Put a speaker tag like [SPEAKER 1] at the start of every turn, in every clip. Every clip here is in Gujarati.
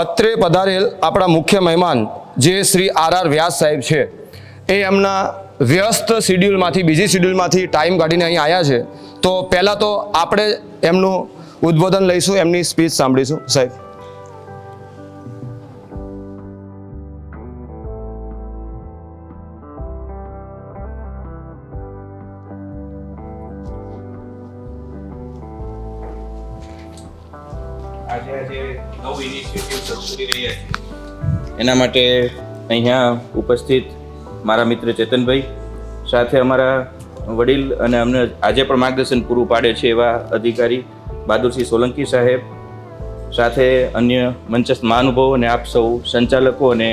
[SPEAKER 1] અત્રે પધારેલ આપણા મુખ્ય મહેમાન જે શ્રી આર આર વ્યાસ સાહેબ છે, એ એમના વ્યસ્ત શિડ્યુલમાંથી, બીજી શિડ્યુલમાંથી ટાઈમ કાઢીને અહીં આવ્યા છે. તો પહેલાં તો આપણે એમનું ઉદ્બોધન લઈશું, એમની સ્પીચ સાંભળીશું. સાહેબ.
[SPEAKER 2] એના માટે અહીંયા ઉપસ્થિત મારા મિત્ર ચેતનભાઈ, સાથે અમારા વડીલ અને અમને આજે પણ માર્ગદર્શન પૂરું પાડે છે એવા અધિકારી બહાદુરસિંહ સોલંકી સાહેબ, સાથે અન્ય મંચસ્થ મહાનુભાવો અને આપ સૌ સંચાલકો અને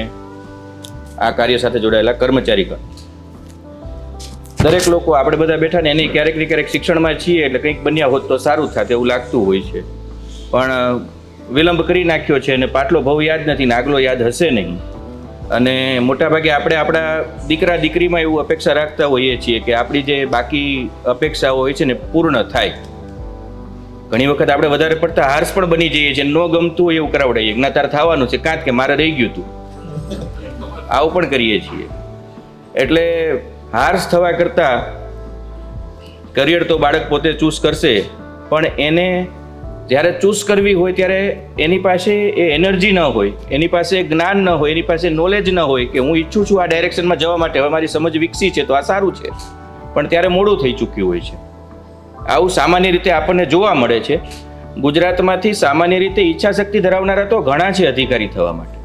[SPEAKER 2] આ કાર્ય સાથે જોડાયેલા કર્મચારીગણ. દરેક લોકો આપણે બધા બેઠા ને એની ક્યારેક ને ક્યારેક શિક્ષણમાં છીએ એટલે કંઈક બન્યા હોત તો સારું થાત એવું લાગતું હોય છે. પણ વિલંબ કરી નાખ્યો છે અને પાટલો ભવ યાદ નથી ને આગલો યાદ હશે નહીં. અને મોટાભાગે આપણે આપણા દીકરા દીકરીમાં એવું અપેક્ષા રાખતા હોઈએ છીએ કે આપણી જે બાકી અપેક્ષાઓ હોય છે ને પૂર્ણ થાય. ઘણી વખત આપણે વધારે પડતા હાર્સ પણ બની જઈએ છીએ, ન ગમતું હોય એવું કરાવડાવીએ કે ના, તાર થવાનું છે કાંત કે મારે રહી ગયું હતું આવું પણ કરીએ છીએ. એટલે હાર્સ થવા કરતાં કરિયર તો બાળક પોતે ચૂઝ કરશે, પણ એને જ્યારે ચૂઝ કરવી હોય ત્યારે એની પાસે એ એનર્જી ન હોય, એની પાસે જ્ઞાન ન હોય, એની પાસે નોલેજ ન હોય કે હું ઈચ્છું છું આ ડાયરેક્શનમાં જવા માટે, હવે મારી સમજ વિકસી છે તો આ સારું છે. પણ ત્યારે મોડું થઈ ચૂક્યું હોય છે. આવું સામાન્ય રીતે આપણને જોવા મળે છે. ગુજરાતમાંથી સામાન્ય રીતે ઈચ્છાશક્તિ ધરાવનારા તો ઘણા છે અધિકારી થવા માટે.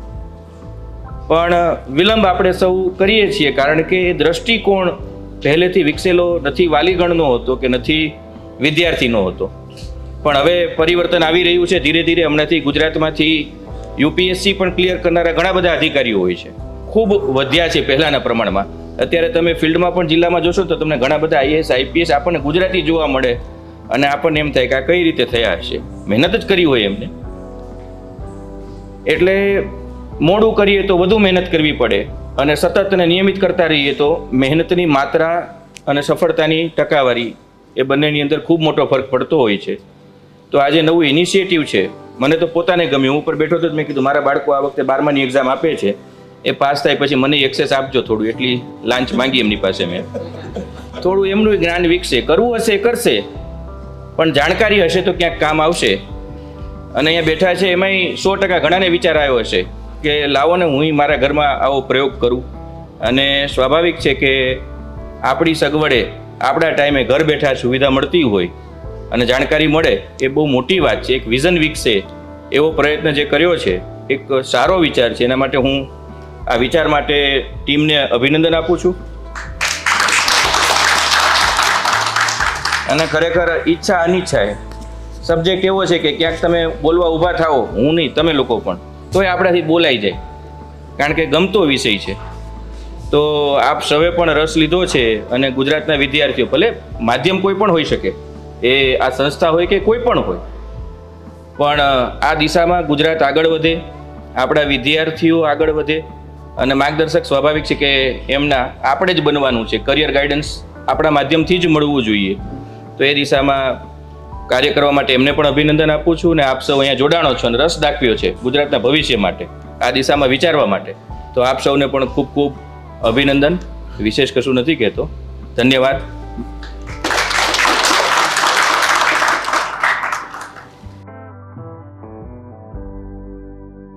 [SPEAKER 2] પણ વિલંબ આપણે સૌ કરીએ છીએ કારણ કે એ દ્રષ્ટિકોણ પહેલેથી વિકસેલો નથી, વાલીગણનો હતો કે નથી, વિદ્યાર્થીનો હતો. પણ હવે પરિવર્તન આવી રહ્યું છે. ધીરે ધીરે હમણાંથી ગુજરાતમાંથી યુપીએસસી પણ ક્લિયર કરનારા ઘણા બધા અધિકારીઓ હોય છે. ખૂબ વધ્યા છે પહેલાંના પ્રમાણમાં. અત્યારે તમે ફિલ્ડમાં પણ જિલ્લામાં જોશો તો તમને ઘણા બધા આઈએસ આઈપીએસ આપણને ગુજરાતી જોવા મળે અને આપણને એમ થાય કે આ કઈ રીતે થયા હશે? મહેનત જ કરી હોય એમને. એટલે મોડું કરીએ તો વધુ મહેનત કરવી પડે અને સતત અને નિયમિત કરતા રહીએ તો મહેનતની માત્રા અને સફળતાની ટકાવારી એ બંનેની અંદર ખૂબ મોટો ફરક પડતો હોય છે. તો આજે નવું ઇનિશિયેટિવ છે. મને તો પોતાને ગમ્યું. હું ઉપર બેઠો તો તો મેં કીધું, મારા બાળકો આ વખતે બારમાની એક્ઝામ આપે છે. એ પાસ થાય પછી મને એક્સેસ આપજો થોડું. એટલી લાંચ માંગી એમની પાસે મેં. થોડું એમનું જ્ઞાન વિકસે. કરવું હશે કરશે. પણ જાણકારી હશે તો ક્યાંક કામ આવશે. અને અહીંયા બેઠા છે, એમાંય સો ટકા ઘણાને વિચાર આવ્યો હશે કે લાવો ને હું મારા ઘરમાં આવો પ્રયોગ કરું. અને સ્વાભાવિક છે કે આપણી સગવડે આપણા ટાઈમે ઘર બેઠા સુવિધા મળતી હોય અને જાણકારી મળે એ બહુ મોટી વાત છે, એક વિઝન વિકસે એવો પ્રયત્ન જે કર્યો છે, એક સારો વિચાર છે. એના માટે હું આ વિચાર માટે ટીમને અભિનંદન આપું છું. અને ખરેખર ઈચ્છા અનિચ્છાએ. સબ્જેક્ટ એવો છે કે ક્યાંક તમે બોલવા ઊભા થાઓ, હું નહીં, તમે લોકો પણ. તોય આપણાથી બોલાઈ જાય. કારણ કે ગમતો વિષય છે. તો આપ સૌએ પણ રસ લીધો છે અને ગુજરાતના વિદ્યાર્થીઓ, ભલે માધ્યમ કોઈ પણ હોઈ શકે એ આ સંસ્થા હોય કે કોઈ પણ હોય. પણ આ દિશામાં ગુજરાત આગળ વધે, આપણા વિદ્યાર્થીઓ આગળ વધે, અને માર્ગદર્શક સ્વાભાવિક છે કે એમના આપણે જ બનવાનું છે. કરિયર ગાઈડન્સ આપણા માધ્યમથી જ મળવું જોઈએ. તો એ દિશામાં કાર્ય કરવા માટે એમને પણ અભિનંદન આપું છું અને આપ સૌ અહીંયા જોડાણો છો અને રસ દાખવ્યો છે ગુજરાતના ભવિષ્ય માટે, આ દિશામાં વિચારવા માટે. તો આપ સૌને પણ ખૂબ ખૂબ અભિનંદન. વિશેષ કશું નથી કહેતો. ધન્યવાદ.